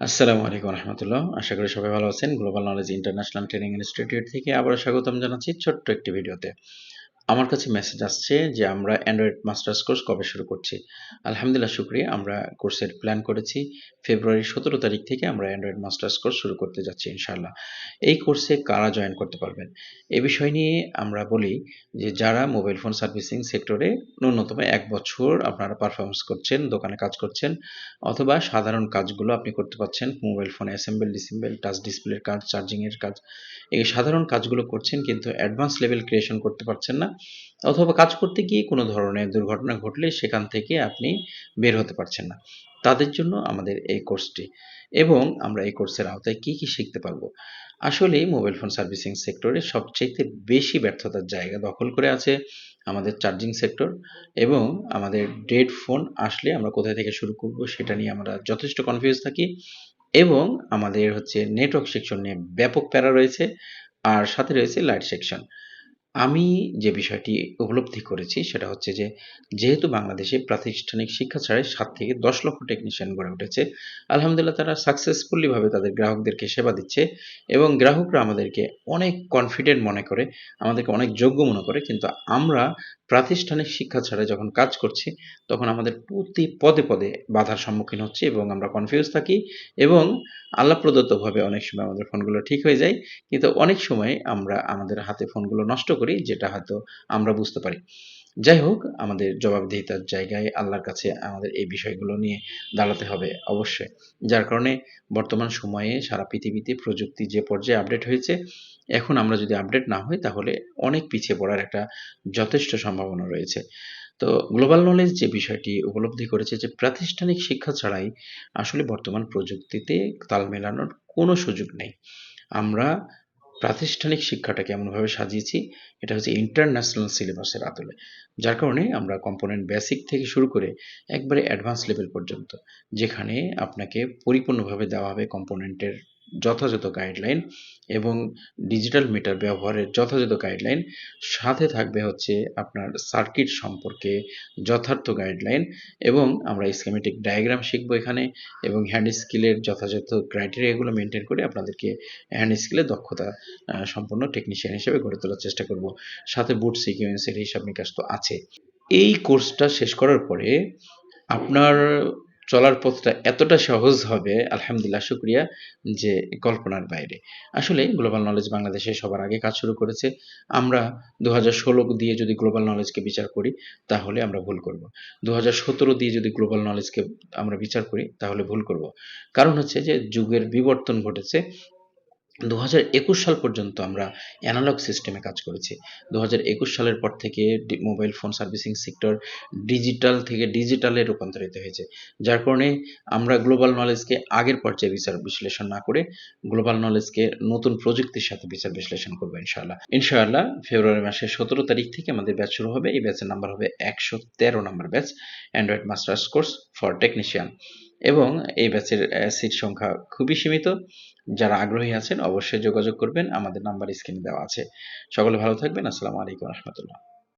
আসসালামু আলাইকুম রহমতুল্লাহ। আশা করি সবাই ভালো আছেন। Global knowledge international training institute থেকে আবার স্বাগতম জানাচ্ছি ছোট্ট একটি ভিডিওতে। আমার কাছে মেসেজ আসছে যে, আমরা অ্যান্ড্রয়েড মাস্টার্স কোর্স কবে শুরু করছি? আলহামদুলিল্লাহ, শুক্রিয়া। আমরা কোর্সের প্ল্যান করেছি। ফেব্রুয়ারি সতেরো তারিখ থেকে আমরা অ্যান্ড্রয়েড মাস্টার্স কোর্স শুরু করতে যাচ্ছি, ইনশাআল্লাহ। এই কোর্সে কারা জয়েন করতে পারবেন? এ বিষয় নিয়ে আমরা বলি যে, যারা মোবাইল ফোন সার্ভিসিং সেক্টরে ন্যূনতম এক বছর আপনারা পারফরমেন্স করছেন, দোকানে কাজ করছেন, অথবা সাধারণ কাজগুলো আপনি করতে পারছেন mobile phone assemble disassemble touch ডিসপ্লের কাজ চার্জিংয়ের কাজ, এই সাধারণ কাজগুলো করছেন কিন্তু অ্যাডভান্স লেভেল ক্রিয়েশন করতে পারছেন না। অথবা কাজ করতে গিয়ে কোনো ধরনের দুর্ঘটনা ঘটলে সেখান থেকে আপনি বের হতে পারছেন না। তাদের জন্য আমাদের এই কোর্সটি। এবং আমরা এই কোর্সের আওতায় কি কি শিখতে পারব? আসলে মোবাইল ফোন সার্ভিসিং সেক্টরে সবচেয়ে বেশি ব্যর্থতার জায়গা দখল করে আছে আমাদের চার্জিং সেক্টর এবং আমাদের ডেড ফোন আসলে আমরা কোথায় থেকে শুরু করব সেটা নিয়ে আমরা যথেষ্ট কনফিউজ থাকি এবং আমাদের হচ্ছে নেটওয়ার্ক সেকশন নিয়ে ব্যাপক প্যারা রয়েছে, আর সাথে রয়েছে লাইট সেকশন আমি যে বিষয়টি উপলব্ধি করেছি সেটা হচ্ছে যে, যেহেতু বাংলাদেশে প্রাতিষ্ঠানিক শিক্ষা ছাড়াই সাত থেকে দশ লক্ষ টেকনিশিয়ান গড়ে উঠেছে, আলহামদুলিল্লাহ তারা সাকসেসফুলিভাবে তাদের গ্রাহকদেরকে সেবা দিচ্ছে এবং গ্রাহকরা আমাদেরকে অনেক কনফিডেন্ট মনে করে, আমাদেরকে অনেক যোগ্য মনে করে, কিন্তু আমরা প্রাতিষ্ঠানিক শিক্ষা ছাড়া যখন কাজ করছি, তখন আমাদের প্রতি পদে পদে বাধার সম্মুখীন হচ্ছে এবং আমরা কনফিউজ থাকি এবং আল্লাহ প্রদত্তভাবে অনেক সময় আমাদের ফোনগুলো ঠিক হয়ে যায়। কিন্তু অনেক সময় আমরা আমাদের হাতে ফোনগুলো নষ্ট করি, যেটা হয়তো আমরা বুঝতে পারি। যাই হোক আমাদের জবাবদিহিতার জায়গায় আল্লাহর কাছে আমাদের এই বিষয়গুলো নিয়ে দাঁড়াতে হবে অবশ্যই। যার কারণে বর্তমান সময়ে সারা পৃথিবীতে প্রযুক্তি যে পর্যায়ে আপডেট হয়েছে, এখন আমরা যদি আপডেট না হই, তাহলে অনেক পিছিয়ে পড়ার একটা যথেষ্ট সম্ভাবনা রয়েছে। তো গ্লোবাল নলেজ যে বিষয়টি উপলব্ধি করেছে যে প্রাতিষ্ঠানিক শিক্ষা ছাড়াই আসলে বর্তমান প্রযুক্তিতে তাল মেলানোর কোনো সুযোগ নেই। আমরা প্রাতিষ্ঠানিক শিক্ষাটাকে এমনভাবে সাজিয়েছি, এটা হচ্ছে ইন্টারন্যাশনাল সিলেবাসের আদলে। যার কারণে আমরা কম্পোনেন্ট বেসিক থেকে শুরু করে একবারে অ্যাডভান্স লেভেল পর্যন্ত, যেখানে আপনাকে পরিপূর্ণভাবে দেওয়া হবে কম্পোনেন্টের যথাযথ গাইডলাইন এবং ডিজিটাল মিটার ব্যবহারের যথাযথ গাইডলাইন সাথে থাকবে হচ্ছে আপনার সার্কিট সম্পর্কে যথার্থ গাইডলাইন এবং আমরা স্কেমেটিক ডায়াগ্রাম শিখব এখানে এবং হ্যান্ড স্কিলের যথাযথ ক্রাইটেরিয়াগুলো মেনটেন করে আপনাদেরকে হ্যান্ড স্কিলে দক্ষতা সম্পন্ন টেকনিশিয়ান হিসেবে গড়ে তোলার চেষ্টা করব। সাথে বুট সিকিউন্সের হিসাব নিকাশ তো আছে। এই কোর্সটা শেষ করার পরে আপনার চলার পথটা এতটা সহজ হবে, আলহামদুলিল্লাহ, শুক্রিয়া, যে কল্পনার বাইরে। আসলে গ্লোবাল নলেজ বাংলাদেশে সবার আগে কাজ শুরু করেছে। আমরা দু ষোলো দিয়ে যদি গ্লোবাল নলেজকে বিচার করি, তাহলে আমরা ভুল করব। দু দিয়ে যদি গ্লোবাল নলেজকে আমরা বিচার করি, তাহলে ভুল করব। কারণ হচ্ছে যে যুগের বিবর্তন ঘটেছে দু একুশ সাল পর্যন্ত আমরা অ্যানালগ সিস্টেমে কাজ করেছি। দু একুশ সালের পর থেকে mobile phone servicing sector digital থেকে ডিজিটালে রূপান্তরিত হয়েছে। যার কারণে আমরা গ্লোবাল নলেজকে আগের পর্যায়ে বিচার, বিশ্লেষণ না করে গ্লোবাল নলেজকে নতুন প্রযুক্তির সাথে বিচার, বিশ্লেষণ করব ইনশাআল্লাহ। ইনশাআল্লাহ ফেব্রুয়ারি মাসের সতেরো তারিখ থেকে আমাদের ব্যাচ শুরু হবে। এই ব্যাচের নাম্বার হবে একশো তেরো number batch Android masters course for technician এবং এই ব্যাচের সিট সংখ্যা খুবই সীমিত। যারা আগ্রহী আছেন, অবশ্যই যোগাযোগ করবেন। আমাদের নাম্বার স্ক্রিনে দেওয়া আছে। সকলে ভালো থাকবেন। আসসালামু আলাইকুম রহমতুল্লাহ।